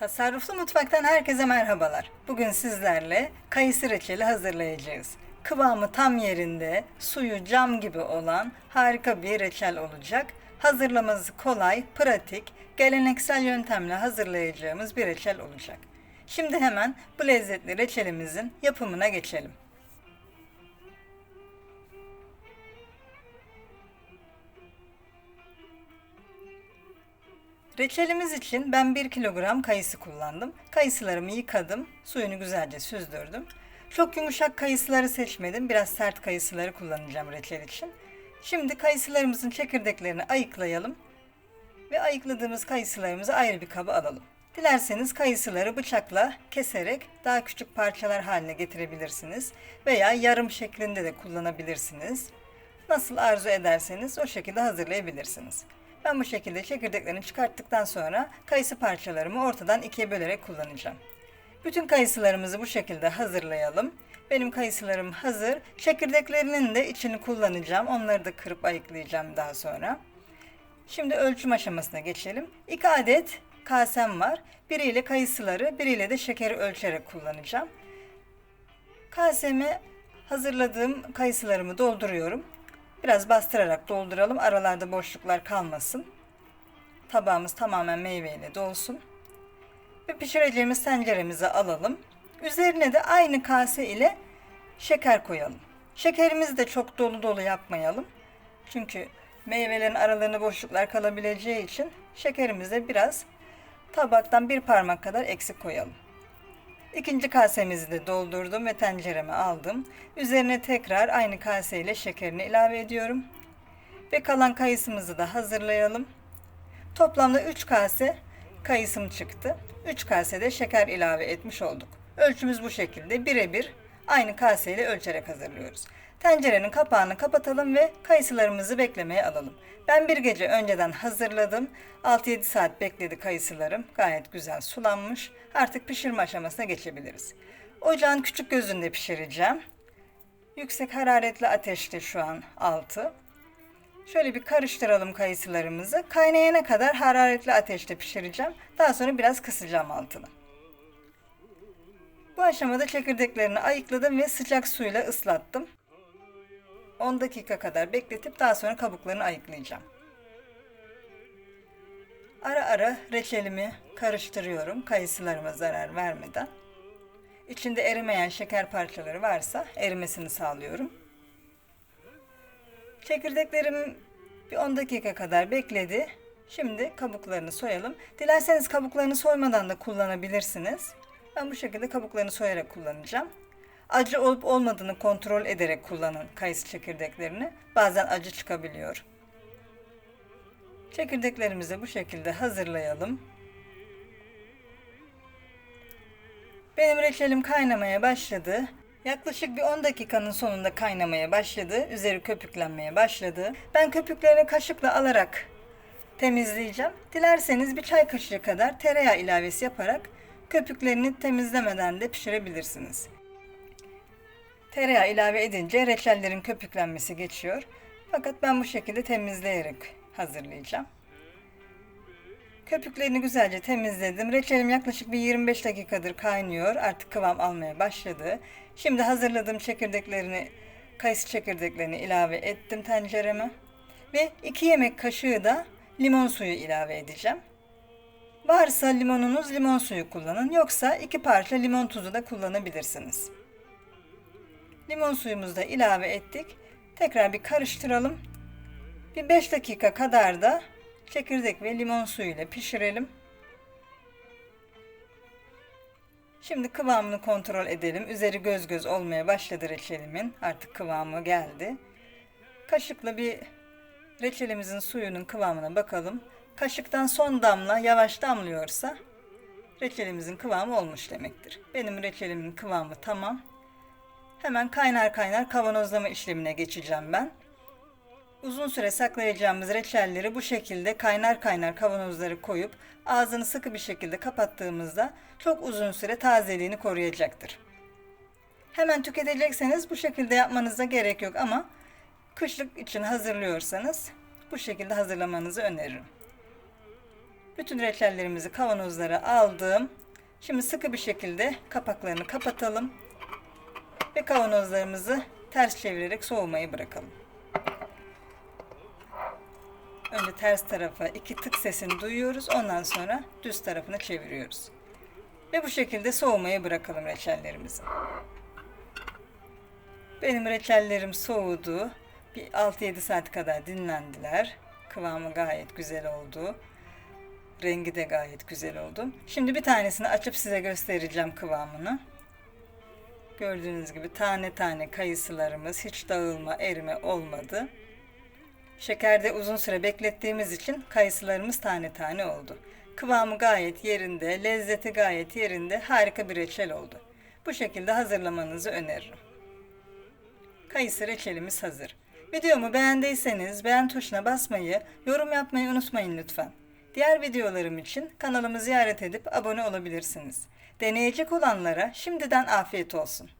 Tasarruflu Mutfak'tan herkese merhabalar. Bugün sizlerle kayısı reçeli hazırlayacağız. Kıvamı tam yerinde, suyu cam gibi olan harika bir reçel olacak. Hazırlaması kolay, pratik, geleneksel yöntemle hazırlayacağımız bir reçel olacak. Şimdi hemen bu lezzetli reçelimizin yapımına geçelim. Reçelimiz için ben 1 kilogram kayısı kullandım. Kayısılarımı yıkadım, suyunu güzelce süzdürdüm. Çok yumuşak kayısıları seçmedim, biraz sert kayısıları kullanacağım reçel için. Şimdi kayısılarımızın çekirdeklerini ayıklayalım ve ayıkladığımız kayısılarımızı ayrı bir kaba alalım. Dilerseniz kayısıları bıçakla keserek daha küçük parçalar haline getirebilirsiniz veya yarım şeklinde de kullanabilirsiniz. Nasıl arzu ederseniz o şekilde hazırlayabilirsiniz. Ben bu şekilde çekirdeklerini çıkarttıktan sonra kayısı parçalarımı ortadan ikiye bölerek kullanacağım. Bütün kayısılarımızı bu şekilde hazırlayalım. Benim kayısılarım hazır. Çekirdeklerinin de içini kullanacağım. Onları da kırıp ayıklayacağım daha sonra. Şimdi ölçüm aşamasına geçelim. 2 adet kasem var. Biriyle kayısıları, biriyle de şekeri ölçerek kullanacağım. Kaseme hazırladığım kayısılarımı dolduruyorum. Biraz bastırarak dolduralım. Aralarda boşluklar kalmasın. Tabağımız tamamen meyveyle dolsun. Ve pişireceğimiz tenceremize alalım. Üzerine de aynı kase ile şeker koyalım. Şekerimizi de çok dolu dolu yapmayalım. Çünkü meyvelerin aralarında boşluklar kalabileceği için şekerimizi biraz tabaktan bir parmak kadar eksik koyalım. İkinci kasemizi de doldurdum ve tencereme aldım. Üzerine tekrar aynı kaseyle şekerini ilave ediyorum. Ve kalan kayısımızı da hazırlayalım. Toplamda 3 kase kayısım çıktı. 3 kase de şeker ilave etmiş olduk. Ölçümüz bu şekilde birebir aynı kaseyle ölçerek hazırlıyoruz. Tencerenin kapağını kapatalım ve kayısılarımızı beklemeye alalım. Ben bir gece önceden hazırladım. 6-7 saat bekledi kayısılarım. Gayet güzel sulanmış. Artık pişirme aşamasına geçebiliriz. Ocağın küçük gözünde pişireceğim. Yüksek hararetli ateşte şu an altı. Şöyle bir karıştıralım kayısılarımızı. Kaynayana kadar hararetli ateşte pişireceğim. Daha sonra biraz kısacağım altını. Bu aşamada çekirdeklerini ayıkladım ve sıcak suyla ıslattım. 10 dakika kadar bekletip daha sonra kabuklarını ayıklayacağım. Ara ara reçelimi karıştırıyorum kayısılarıma zarar vermeden. İçinde erimeyen şeker parçaları varsa erimesini sağlıyorum. Çekirdeklerim bir 10 dakika kadar bekledi. Şimdi kabuklarını soyalım. Dilerseniz kabuklarını soymadan da kullanabilirsiniz. Ben bu şekilde kabuklarını soyarak kullanacağım. Acı olup olmadığını kontrol ederek kullanın kayısı çekirdeklerini. Bazen acı çıkabiliyor. Çekirdeklerimizi bu şekilde hazırlayalım. Benim reçelim kaynamaya başladı. Yaklaşık bir 10 dakikanın sonunda kaynamaya başladı. Üzeri köpüklenmeye başladı. Ben köpüklerini kaşıkla alarak temizleyeceğim. Dilerseniz bir çay kaşığı kadar tereyağı ilavesi yaparak köpüklerini temizlemeden de pişirebilirsiniz. Tereyağı ilave edince reçellerin köpüklenmesi geçiyor. Fakat ben bu şekilde temizleyerek hazırlayacağım. Köpüklerini güzelce temizledim. Reçelim yaklaşık bir 25 dakikadır kaynıyor. Artık kıvam almaya başladı. Şimdi hazırladığım çekirdeklerini, kayısı çekirdeklerini ilave ettim tencereme. Ve 2 yemek kaşığı da limon suyu ilave edeceğim. Varsa limonunuz limon suyu kullanın. Yoksa iki parça limon tuzu da kullanabilirsiniz. Limon suyumuzu da ilave ettik. Tekrar bir karıştıralım. Bir 5 dakika kadar da çekirdek ve limon suyu ile pişirelim. Şimdi kıvamını kontrol edelim. Üzeri göz göz olmaya başladı reçelimin. Artık kıvamı geldi. Kaşıkla bir reçelimizin suyunun kıvamına bakalım. Kaşıktan son damla yavaş damlıyorsa reçelimizin kıvamı olmuş demektir. Benim reçelimin kıvamı tamam. Hemen kaynar kaynar kavanozlama işlemine geçeceğim ben. Uzun süre saklayacağımız reçelleri bu şekilde kaynar kaynar kavanozları koyup ağzını sıkı bir şekilde kapattığımızda çok uzun süre tazeliğini koruyacaktır. Hemen tüketecekseniz bu şekilde yapmanıza gerek yok ama kışlık için hazırlıyorsanız bu şekilde hazırlamanızı öneririm. Bütün reçellerimizi kavanozlara aldım. Şimdi sıkı bir şekilde kapaklarını kapatalım ve kavanozlarımızı ters çevirerek soğumayı bırakalım. Önce ters tarafa iki tık sesini duyuyoruz. Ondan sonra düz tarafını çeviriyoruz. Ve bu şekilde soğumaya bırakalım reçellerimizi. Benim reçellerim soğudu. Bir 6-7 saat kadar dinlendiler. Kıvamı gayet güzel oldu. Rengi de gayet güzel oldu. Şimdi bir tanesini açıp size göstereceğim kıvamını. Gördüğünüz gibi tane tane kayısılarımız hiç dağılma, erime olmadı. Şekerde uzun süre beklettiğimiz için kayısılarımız tane tane oldu. Kıvamı gayet yerinde, lezzeti gayet yerinde, harika bir reçel oldu. Bu şekilde hazırlamanızı öneririm. Kayısı reçelimiz hazır. Videomu beğendiyseniz beğen tuşuna basmayı, yorum yapmayı unutmayın lütfen. Diğer videolarım için kanalımı ziyaret edip abone olabilirsiniz. Deneyecek olanlara şimdiden afiyet olsun.